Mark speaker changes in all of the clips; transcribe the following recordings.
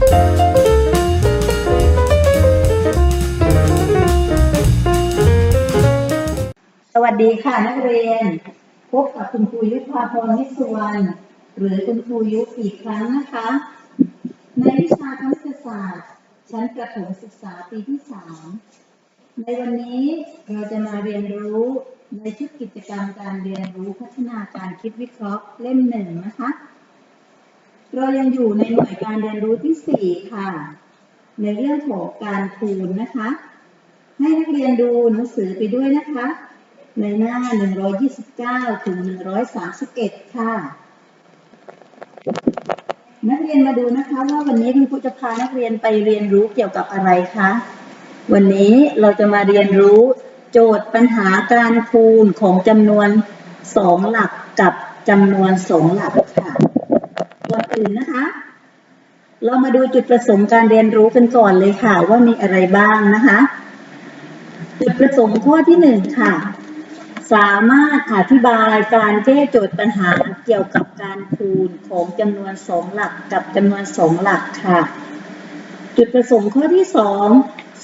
Speaker 1: สวัสดีค่ะนักเรียน พบกับคุณครูยุพาพรวิสวรรณหรือคุณครูยุอีกครั้งนะคะ ในวิชาคณิตศาสตร์ ชั้นประถมศึกษาปีที่สามในวันนี้เราจะมาเรียนรู้ในชุดกิจกรรมการเรียนรู้พัฒนาการคิดวิเคราะห์เล่มหนึ่งนะคะ เรายังอยู่ในหน่วยการเรียนรู้ที่สี่ค่ะ ในเรื่องของการคูณนะคะ ให้นักเรียนดูหนังสือไปด้วยนะคะ ในหน้า 129 ถึง 131 ค่ะ นักเรียนมาดูนะคะว่าวันนี้คุณครูจะพานักเรียนไปเรียนรู้เกี่ยวกับอะไรคะ วันนี้เราจะมาเรียนรู้โจทย์ปัญหาการคูณของจำนวน 2 หลักกับจำนวน 2 หลักค่ะ อื่นนะคะ เรามาดูจุดประสงค์การเรียนรู้กันก่อนเลยค่ะ ว่ามีอะไรบ้างนะคะ จุดประสงค์ข้อที่หนึ่งค่ะ สามารถอธิบายการแก้โจทย์ปัญหาเกี่ยวกับการคูณของจำนวนสองหลักกับจำนวนสองหลักค่ะ จุดประสงค์ข้อที่สอง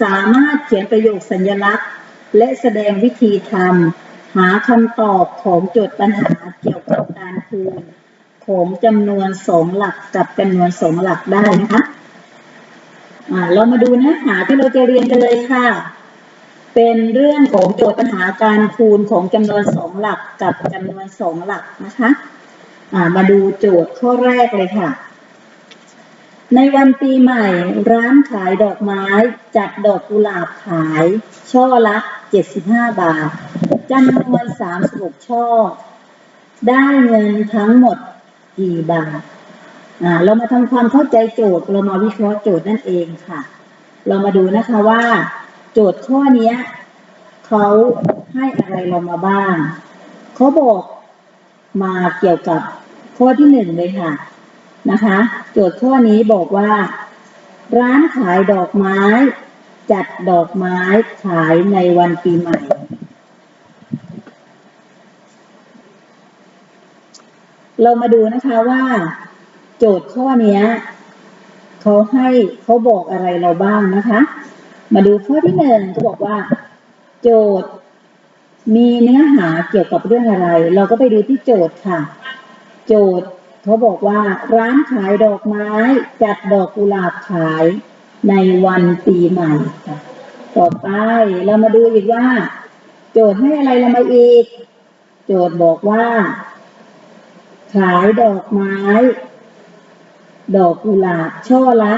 Speaker 1: สามารถเขียนประโยคสัญลักษณ์ และแสดงวิธีทำหาคำตอบของโจทย์ปัญหาเกี่ยวกับการคูณ ของจำนวนสองหลักกับจำนวนสองหลักได้นะคะเรามาดูเนื้อหาที่เราจะเรียนกันเลยค่ะ เป็นเรื่องของโจทย์ปัญหาการคูณของจำนวนสองหลักกับจำนวนสองหลักนะคะมาดูโจทย์ข้อแรกเลยค่ะ ในวันปีใหม่ ร้านขายดอกไม้จัดดอกกุหลาบขาย ช่อละ 75 บาทจำนวน 36 ช่อ ได้เงินทั้งหมด กี่บาทอ่าเรามาทำความเข้าใจโจทย์เรามาวิเคราะห์โจทย์นั่นเองค่ะ เรามาดูนะคะว่า โจทย์ข้อนี้เขาให้อะไรเรามาบ้างเขาบอกมาเกี่ยวกับข้อที่หนึ่งเลยค่ะนะคะ โจทย์ข้อนี้บอกว่า ร้านขายดอกไม้ จัดดอกไม้ขายในวันปีใหม่ เรามาดูนะคะว่า โจทย์ข้อนี้เขาให้เขาบอกอะไรเราบ้างนะคะ มาดูข้อที่หนึ่งก็บอกว่า โจทย์ มีเนื้อหาเกี่ยวกับเรื่องอะไร เราก็ไปดูที่โจทย์ค่ะ โจทย์เขาบอกว่าร้านขายดอกไม้จัดดอกกุหลาบขายในวันปีใหม่ค่ะต่อไปเรามาดูอีกว่า โจทย์ให้อะไรเรามาอีก โจทย์บอกว่า ขายดอกไม้ ดอกกุหลาบช่อละ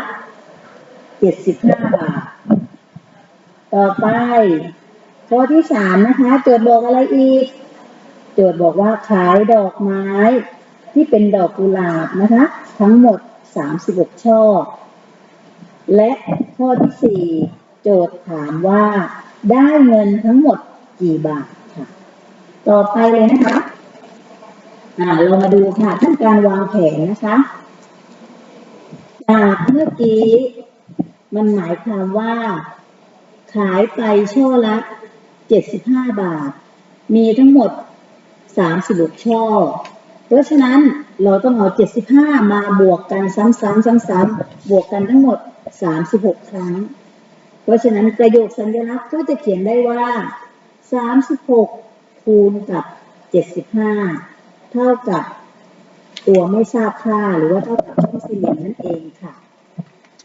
Speaker 1: เจ็ดสิบห้าบาท ต่อไปข้อที่สามนะคะ โจทย์บอกอะไรอีก โจทย์บอกว่าขายดอกไม้ที่เป็นดอกกุหลาบนะคะ ทั้งหมดสามสิบกช่อ และข้อที่สี่โจทย์ถามว่าได้เงินทั้งหมดกี่บาทค่ะ ต่อไปเลยนะคะ อ่าเรามาดูค่ะขั้นการวางแผนนะคะจากเมื่อกี้มันหมายความว่า ขายไปช่อละ75บาท มีทั้งหมด36ช่อ เพราะฉะนั้นเราต้องเอา75มาบวกกันซ้ำๆซ้ำๆบวกกันทั้งหมด36ครั้ง เพราะฉะนั้นประโยคสัญลักษณ์ก็จะเขียนได้ว่า36คูณกับ75 เท่ากับตัวไม่ทราบค่าหรือว่าเท่ากับช่องสี่เหลี่ยมนั่นเองค่ะ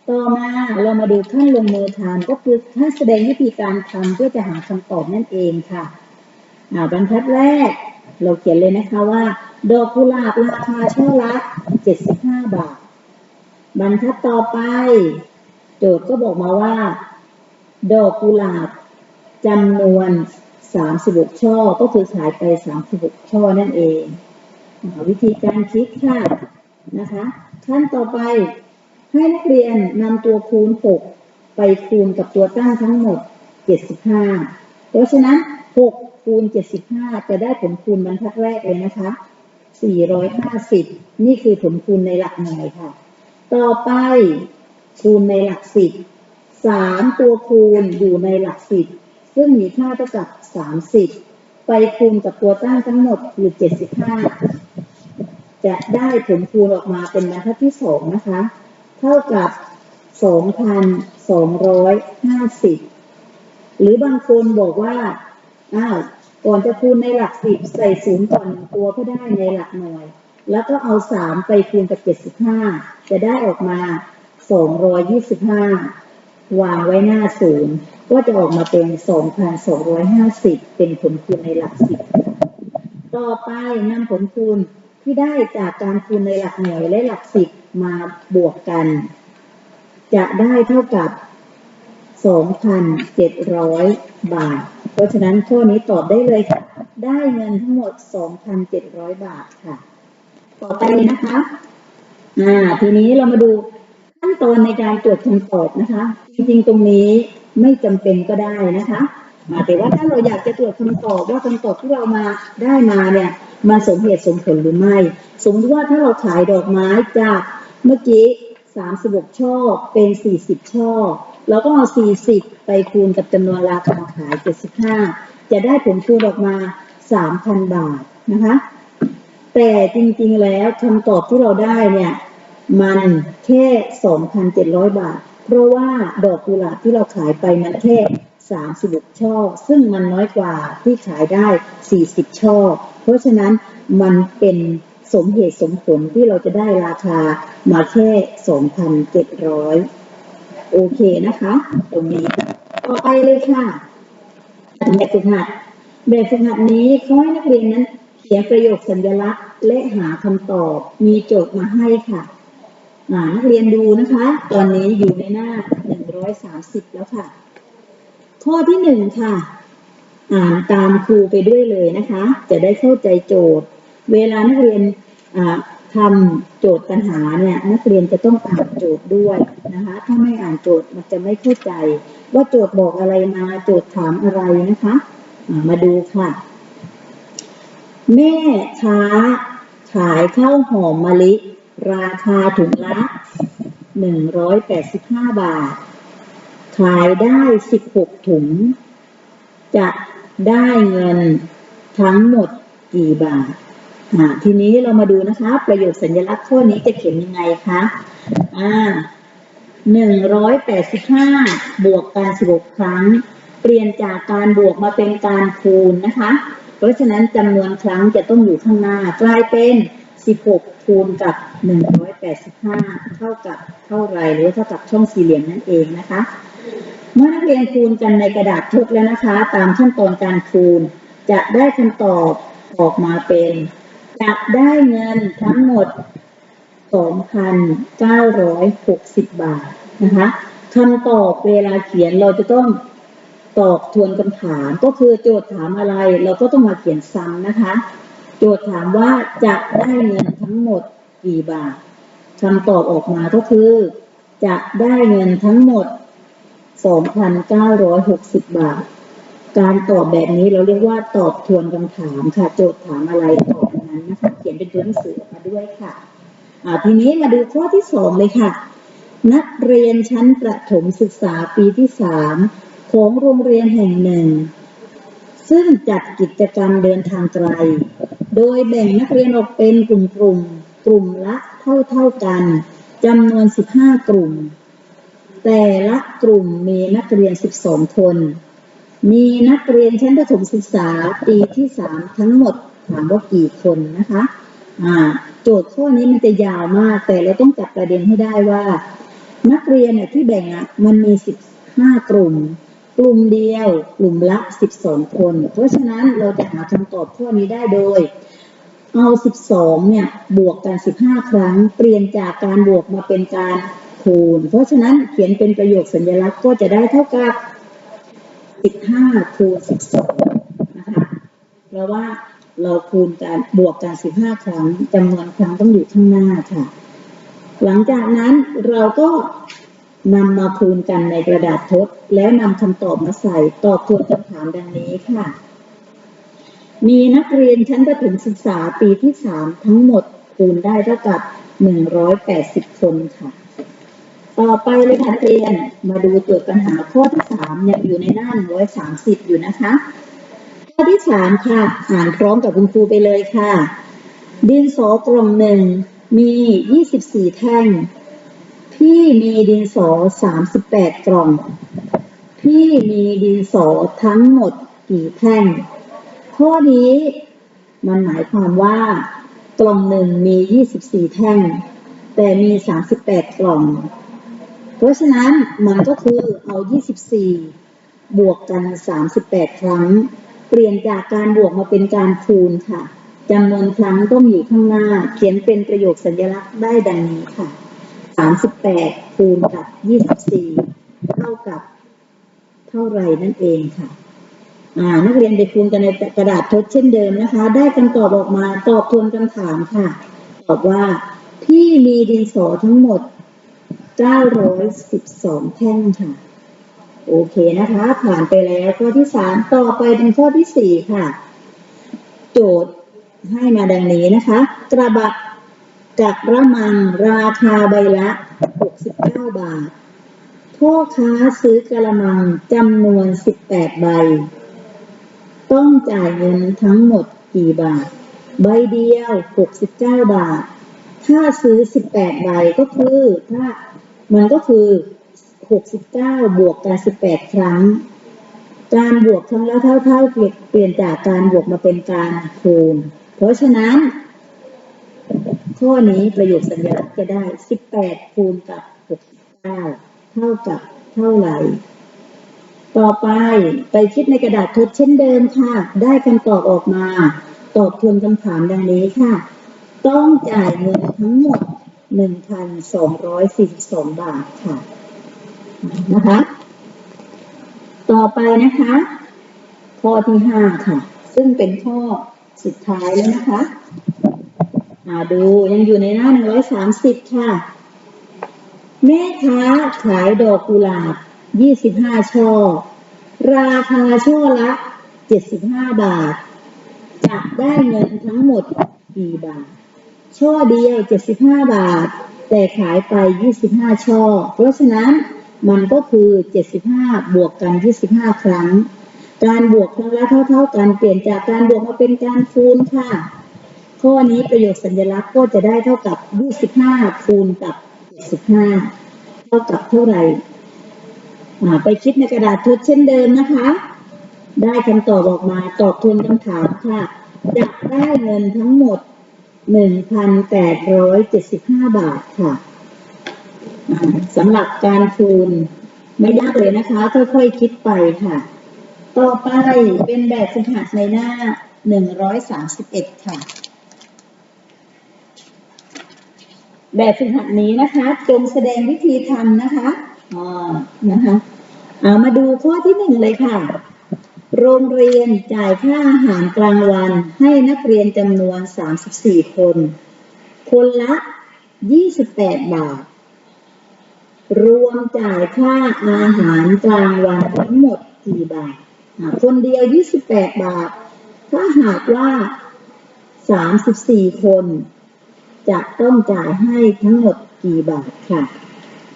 Speaker 1: ต่อมาเรามาดูขั้นลงมือทำก็คือขั้นแสดงวิธีการทำเพื่อจะหาคำตอบนั่นเองค่ะอ่าบรรทัดแรก เราเขียนเลยนะคะว่า ดอกกุหลาบราคาช่อละ75 บาท บรรทัดต่อไป โจทย์ก็บอกมาว่า ดอกกุหลาบจำนวน 36 ช่อ ก็คือขายไป 36 ช่อนั่นเอง วิธีการคิดค่ะนะคะขั้นต่อไปให้นักเรียนนำตัวคูณ 6 ไปคูณกับตัวตั้งทั้งหมด 75 เพราะฉะนั้น 6 คูณ 75 จะได้ผลคูณบรรทัดแรกเลยนะคะ 450 นี่คือผลคูณในหลักหน่วยค่ะ ต่อไปคูณในหลักสิบ3ตัวคูณอยู่ในหลักสิบซึ่งมีค่าเท่ากับ 30 ไปคูณกับตัวตั้งทั้งหมดคือ75 จะได้ผลคูณออกมาเป็นบรรทัดที่สองนะคะ เท่ากับสองพันสองร้อยห้าสิบหรือบางคนบอกว่า อ้าว ก่อนจะคูณในหลักสิบใส่ศูนย์ก่อนตัวก็ได้ในหลักหน่วย แล้วก็เอาสามไปคูณกับเจ็ดสิบห้าจะได้ออกมาสองร้อยยี่สิบห้าวางไว้หน้าศูนย์ก็จะออกมาเป็นสองพันสองร้อยห้าสิบเป็นผลคูณในหลักสิบ ต่อไปนำผลคูณ ที่ได้จากการคูณในหลักหน่วยและหลักสิบมาบวกกัน จะได้เท่ากับ 2,700 บาท เพราะฉะนั้นข้อนี้ตอบได้เลยค่ะ ได้เงินทั้งหมด 2,700 บาทค่ะ ต่อไปนะคะอ่าทีนี้เรามาดูขั้นตอนในการตรวจคำตอบนะคะ จริงๆตรงนี้ไม่จำเป็นก็ได้นะคะแต่ว่าถ้าเราอยากจะตรวจคำตอบว่าคำตอบที่เรามาได้มาเนี่ย มันสมเหตุสมผลหรือไม่ สมมติว่าถ้าเราขายดอกไม้จากเมื่อกี้36ช่อเป็น40ช่อแล้วก็เอา40ไปคูณกับจำนวนราคาขาย75จะได้ผลคูณออกมา3,000บาทนะคะ แต่จริงๆแล้วคำตอบที่เราได้เนี่ย มันแค่2,700บาท เพราะว่าดอกกุหลาบที่เราขายไปมันแค่ 36ช่อ ซึ่งมันน้อยกว่าที่ขายได้ 40 ช่อ เพราะฉะนั้นมันเป็นสมเหตุสมผลที่เราจะได้ราคามาแค่ 2,700 โอเคนะคะ ตรงนี้ต่อไปเลยค่ะแบบฝึกหัดแบบฝึกหัดนี้เขาให้นักเรียนนั้นเขียนประโยคสัญลักษณ์ และหาคำตอบ มีโจทย์มาให้ค่ะนักเรียนดูนะคะ ตอนนี้อยู่ในหน้า 130 แล้วค่ะ ข้อที่หนึ่งค่ะ อ่านตามครูไปด้วยเลยนะคะ จะได้เข้าใจโจทย์ เวลานักเรียนทำโจทย์ปัญหาเนี่ยนักเรียนจะต้องอ่านโจทย์ด้วยนะคะ ถ้าไม่อ่านโจทย์มันจะไม่เข้าใจ ว่าโจทย์บอกอะไรมาโจทย์ถามอะไรนะคะมาดูค่ะ แม่ค้าขายข้าวหอมมะลิ ราคาถุงละ 185 บาท ขายได้16ถุง จะได้เงินทั้งหมดกี่บาทอ่าทีนี้เรามาดูนะคะ ประโยคสัญลักษณ์ข้อนี้จะเขียนยังไงคะอ่า185บวกกัน16ครั้ง เปลี่ยนจากการบวกมาเป็นการคูณนะคะ เพราะฉะนั้นจำนวนครั้งจะต้องอยู่ข้างหน้ากลายเป็น16คูณกับ185เท่ากับเท่าไรหรือเท่ากับช่องสี่เหลี่ยมนั่นเองนะคะ เมื่อนักเรียนคูณกันในกระดาษทดแล้วนะคะ ตามขั้นตอนการคูณ จะได้คำตอบออกมาเป็น จะได้เงินทั้งหมด 2,960 บาทนะคะคำตอบเวลาเขียนเราจะต้องตอบทวนคำถามก็คือโจทย์ถามอะไร เราก็ต้องมาเขียนซ้ำนะคะ โจทย์ถามว่าจะได้เงินทั้งหมดกี่บาทคำตอบออกมาก็คือ จะได้เงินทั้งหมด 2,960 บาท การตอบแบบนี้เราเรียกว่าตอบทวนคำถามค่ะ โจทย์ถามอะไรตอบนั้นนะคะ เขียนเป็นตัวหนังสือออกมาด้วยค่ะอ่าทีนี้มาดูข้อที่สองเลยค่ะ นักเรียนชั้นประถมศึกษาปีที่สามของโรงเรียนแห่งหนึ่ง ซึ่งจัดกิจกรรมเดินทางไกล โดยแบ่งนักเรียนออกเป็นกลุ่มๆกลุ่มละเท่าเท่าๆกันจำนวน 15 กลุ่ม แต่ละกลุ่มมีนักเรียน 12 คน มีนักเรียนชั้นประถมศึกษาปีที่ 3 ทั้งหมดถามว่ากี่คนนะคะอ่าโจทย์ข้อนี้มันจะยาวมาก แต่เราต้องจับประเด็นให้ได้ว่า นักเรียนเนี่ยที่แบ่งอะมันมี 15 กลุ่ม กลุ่มเดียว กลุ่มละ 12 คน เพราะฉะนั้นเราจะหาคำตอบข้อนี้ได้โดยเอา 12 เนี่ย บวกกัน 15 ครั้ง เปลี่ยนจากการบวกมาเป็นการ คูณ เพราะฉะนั้นเขียนเป็นประโยคสัญลักษณ์ก็จะได้เท่ากับ 15 คูณ 12 นะคะ เพราะว่าเราคูณกันบวกกัน15 ครั้งจำนวนครั้งต้องอยู่ข้างหน้าค่ะ หลังจากนั้นเราก็นำมาคูณกันในกระดาษทด แล้วนำคำตอบมาใส่ตอบทวนคำถามดังนี้ค่ะ มีนักเรียนชั้นประถมศึกษาปีที่ 3 ทั้งหมดคูณได้เท่ากับ 180 คนค่ะ ต่อไปเลยค่ะนักเรียนมาดูโจทย์ปัญหาข้อที่3ยังอยู่ในหน้า130อยู่นะคะ ข้อที่3ค่ะอ่านพร้อมกับคุณครูไปเลยค่ะ ดินสอกล่องหนึ่งมี24แท่ง พี่มีดินสอสามสิบแปดกล่อง พี่มีดินสอทั้งหมดกี่แท่ง ข้อนี้มันหมายความว่ากล่องหนึ่งมี24แท่ง แต่มี38กล่อง ราะฉะนั้นมันก็คือเอา 24 บวกกัน 38 ครั้ง เปลี่ยนจากการบวกมาเป็นการคูณค่ะจำนวนครั้งต้องอยู่ข้างหน้า เขียนเป็นประโยคสัญลักษณ์ได้ดังนี้ค่ะ 38 คูณกับ 24 เท่ากับเท่าไหร่นั่นเองค่ะนักเรียนไปคูณกันในกระดาษทดเช่นเดิมนะคะ ได้คำตอบออกมาตอบทวนคำถามค่ะ ตอบว่าพี่มีดินสอทั้งหมด 912 แท่งค่ะ โอเคนะคะ ผ่านไปแล้วข้อที่สามต่อไปเป็นข้อที่สี่ค่ะ โจทย์ให้มาดังนี้นะคะ กระบะกับระมังราคาใบละ 69 บาทพ่อค้าซื้อกระมังจำนวน 18 ใบ ต้องจ่ายเงินทั้งหมดกี่บาท ใบเดียว 69 บาท ถ้าซื้อ 18 ใบก็คือถ้า มันก็คือ 69 บวกกัน18 ครั้ง การบวกครั้งละเท่าๆเปลี่ยนเปลี่ยนจากการบวกมาเป็นการคูณ เพราะฉะนั้น ข้อนี้ประโยคสัญลักษณ์จะได้ 18 คูณกับ 69 เท่ากับเท่าไหร่ ต่อไปไปคิดในกระดาษทดเช่นเดิมค่ะ ได้คำตอบออกมา ตอบทวนคำถามดังนี้ค่ะ ต้องจ่ายเงินทั้งหมด 1,242 บาทค่ะนะคะ ต่อไปนะคะ ข้อที่ 5 ค่ะ ซึ่งเป็นข้อสุดท้ายแล้วนะคะอ่าดูยังอยู่ในหน้า 130 ค่ะ แม่ค้าขายดอกกุหลาบ 25 ช่อ ราคาช่อละ 75 บาท จะได้เงินทั้งหมดกี่บาท ช่อเดียว 75 บาท แต่ขายไป 25 ช่อ เพราะฉะนั้นมันก็คือ 75 บวกกัน 25 ครั้ง การบวกครั้งละเท่า ๆ กันเปลี่ยนจากการบวกมาเป็นการคูณค่ะ ข้อนี้ประโยคสัญลักษณ์ก็จะได้เท่ากับ 25 คูณกับ 75 เท่ากับเท่าไหร่ไปคิดในกระดาษทดเช่นเดิมนะคะ ได้คำตอบออกมาตอบทวนคำถามค่ะ จะได้เงินทั้งหมด 1,875บห้าบาทค่ะสำหรับการคูณไม่ยากเลยนะคะ ค่อยๆคิดไปค่ะ ต่อไปเป็นแบบฝึกหัดในหน้า131ค่ะ แบบฝึกหัดนี้นะคะจงแสดงวิธีทำนะคะอ่านะคะ เอามาดูข้อที่หนึ่งเลยค่ะ โรงเรียนจ่ายค่าอาหารกลางวันให้นักเรียนจำนวน 34 คน คนละ 28 บาท รวมจ่ายค่าอาหารกลางวันทั้งหมดกี่บาท คนเดียว 28 บาท ถ้าหากว่า 34 คน จะต้องจ่ายให้ทั้งหมดกี่บาทค่ะ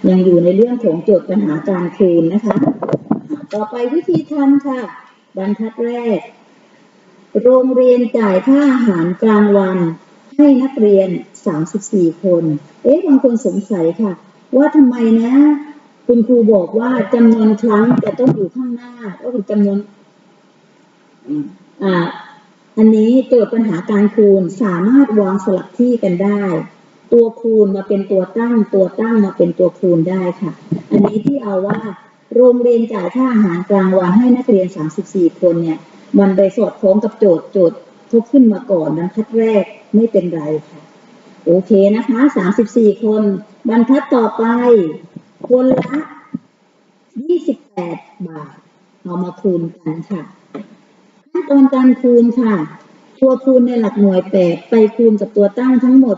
Speaker 1: ยังอยู่ในเรื่องของโจทย์ปัญหาการคูณนะคะ ต่อไปวิธีทำค่ะ บรรทัดแรก โรงเรียนจ่ายค่าอาหารกลางวันให้นักเรียน 34 คน เอ๊ะ บางคนสงสัยค่ะ ว่าทำไมนะ คุณครูบอกว่าจำนวนครั้งจะต้องอยู่ข้างหน้า ก็คือจำนวนอ่าอันนี้โจทย์ปัญหาการคูณสามารถวางสลับที่กันได้ ตัวคูณมาเป็นตัวตั้ง ตัวตั้งมาเป็นตัวคูณได้ค่ะ อันนี้ที่เอาว่า โรงเรียนจ่ายค่าอาหารกลางวันให้นักเรียน 34 คนเนี่ย มันไปสอดคล้องกับโจทย์โจทย์ทุกขึ้นมาก่อนบรรทัดแรกไม่เป็นไรค่ะ โอเคนะคะ 34 คนบรรทัดต่อไป คนละ 28 บาท เอามาคูณกันค่ะขั้นตอนการคูณค่ะ ตัวคูณในหลักหน่วยแปดไปคูณกับตัวตั้งทั้งหมด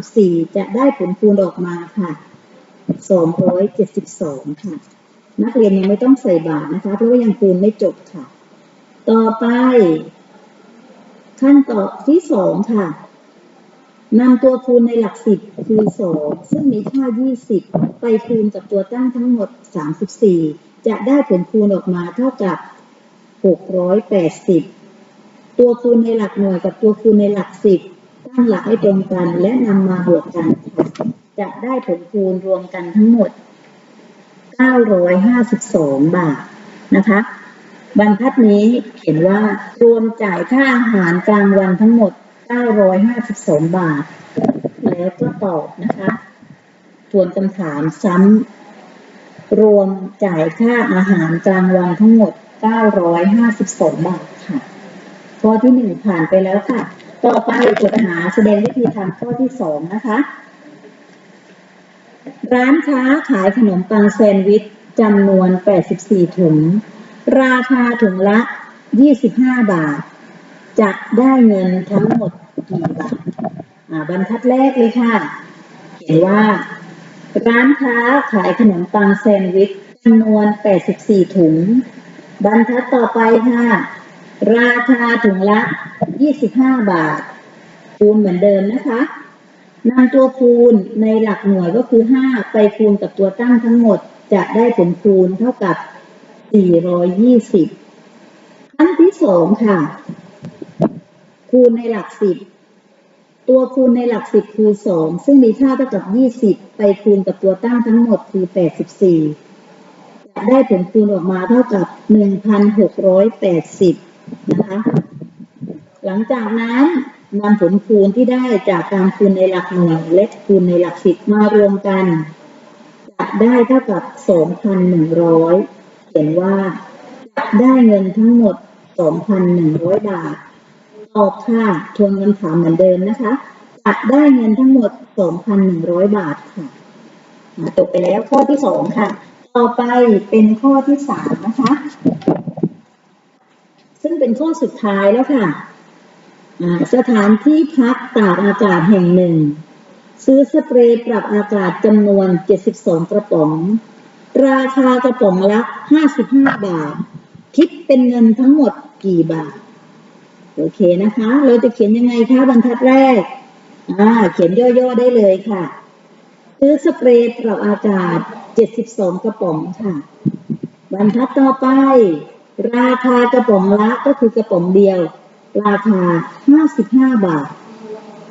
Speaker 1: 34 จะได้ผลคูณออกมาค่ะ 272 ค่ะ นักเรียนยังไม่ต้องใส่บาทนะคะ เพราะว่ายังคูณไม่จบค่ะ ต่อไป ขั้นตอนที่สองค่ะนำตัวคูณในหลักสิบคือสองซึ่งมีค่า 20 ไปคูณกับตัวตั้งทั้งหมด 34 จะได้ผลคูณออกมาเท่ากับ 680 ตัวคูณในหลักหน่วยกับตัวคูณในหลักสิบตั้งหลักให้ตรงกันและนำมาบวกกันค่ะจะได้ผลคูณรวมกันทั้งหมด 952 บาทนะคะบรรทัดนี้เขียนว่ารวมจ่ายค่าอาหารกลางวันทั้งหมด 952 บาท แล้วก็ตอบนะคะทวนคำถามซ้ำรวมจ่ายค่าอาหารกลางวันทั้งหมด 952 บาทค่ะ ข้อที่หนึ่งผ่านไปแล้วค่ะ ต่อไปจดหาแสดงวิธีทำข้อที่สองนะคะ ร้านค้าขายขนมปังแซนด์วิชจำนวน 84 ถุง ราคาถุงละ 25 บาท จะได้เงินทั้งหมดกี่บาทอ่าบรรทัดแรกเลยค่ะ เขียนว่า ร้านค้าขายขนมปังแซนด์วิชจำนวน 84 ถุง บรรทัดต่อไปค่ะ ราคาถุงละ 25 บาทคูณเหมือนเดิมนะคะ นำตัวคูณในหลักหน่วยก็คือ 5 ไปคูณกับตัวตั้งทั้งหมด จะได้ผลคูณเท่ากับ 420 ขั้นที่สองค่ะ คูณในหลักสิบตัวคูณในหลักสิบคือ 2 ซึ่งมีค่าเท่ากับ 20 ไปคูณกับตัวตั้งทั้งหมดคือ 84 จะได้ผลคูณออกมาเท่ากับ 1,680 นะคะ หลังจากนั้น นำผลคูณที่ได้จากการคูณในหลักหน่วยและคูณในหลักสิบมารวมกันจะได้เท่ากับ 2,100 เขียนว่าจะได้เงินทั้งหมด 2,100 บาท ตอบค่ะทวนคำถามเหมือนเดิมนะคะจะได้เงินทั้งหมด 2,100 บาทค่ะอ่าจบไปแล้วข้อที่สองค่ะ ต่อไปเป็นข้อที่สามนะคะ ซึ่งเป็นข้อสุดท้ายแล้วค่ะ สถานที่พักตากอากาศแห่งหนึ่ง ซื้อสเปรย์ปรับอากาศจำนวน 72 กระป๋อง ราคากระป๋องละ 55 บาท คิดเป็นเงินทั้งหมดกี่บาท โอเคนะคะ เราจะเขียนยังไงคะบรรทัดแรก อ่า เขียนย่อๆได้เลยค่ะ ซื้อสเปรย์ปรับอากาศ 72 กระป๋องค่ะ บรรทัดต่อไป ราคากระป๋องละก็คือกระป๋องเดียว ราคา 55 บาท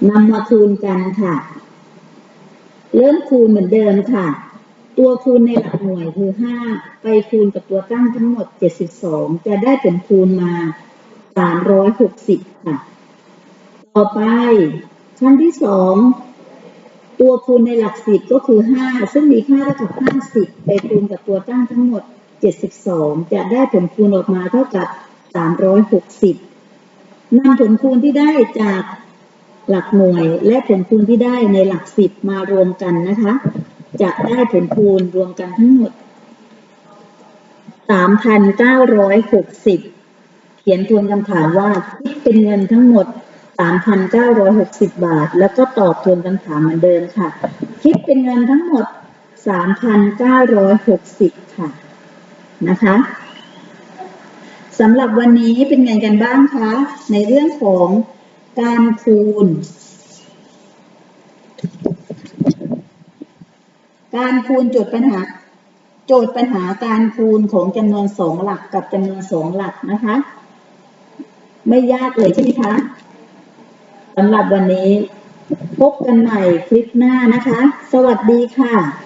Speaker 1: นำมาคูณกันค่ะ เริ่มคูณเหมือนเดิมค่ะ ตัวคูณในหลักหน่วยคือ 5 ไปคูณกับตัวตั้งทั้งหมด 72 จะได้ผลคูณมา 360 ค่ะ ต่อไปขั้นที่สองตัวคูณในหลักสิบก็คือ 5 ซึ่งมีค่าเท่ากับ 50 ไปคูณกับตัวตั้งทั้งหมด 72 จะได้ผลคูณออกมาเท่ากับ 360 นำผลคูณที่ได้จากหลักหน่วย และผลคูณที่ได้ในหลักสิบมารวมกันนะคะ จะได้ผลคูณรวมกันทั้งหมด 3,960เขียนทวนคำถามว่าคิดเป็นเงินทั้งหมด 3,960 บาท แล้วก็ตอบทวนคำถามเหมือนเดิมค่ะ คิดเป็นเงินทั้งหมด 3,960 ค่ะ นะคะ สำหรับวันนี้เป็นไงกันบ้างคะ ในเรื่องของการคูณ การคูณโจทย์ปัญหา โจทย์ปัญหาการคูณของจำนวนสองหลักกับจำนวนสองหลักนะคะ ไม่ยากเลยใช่ไหมคะสำหรับวันนี้ พบกันใหม่คลิปหน้านะคะ สวัสดีค่ะ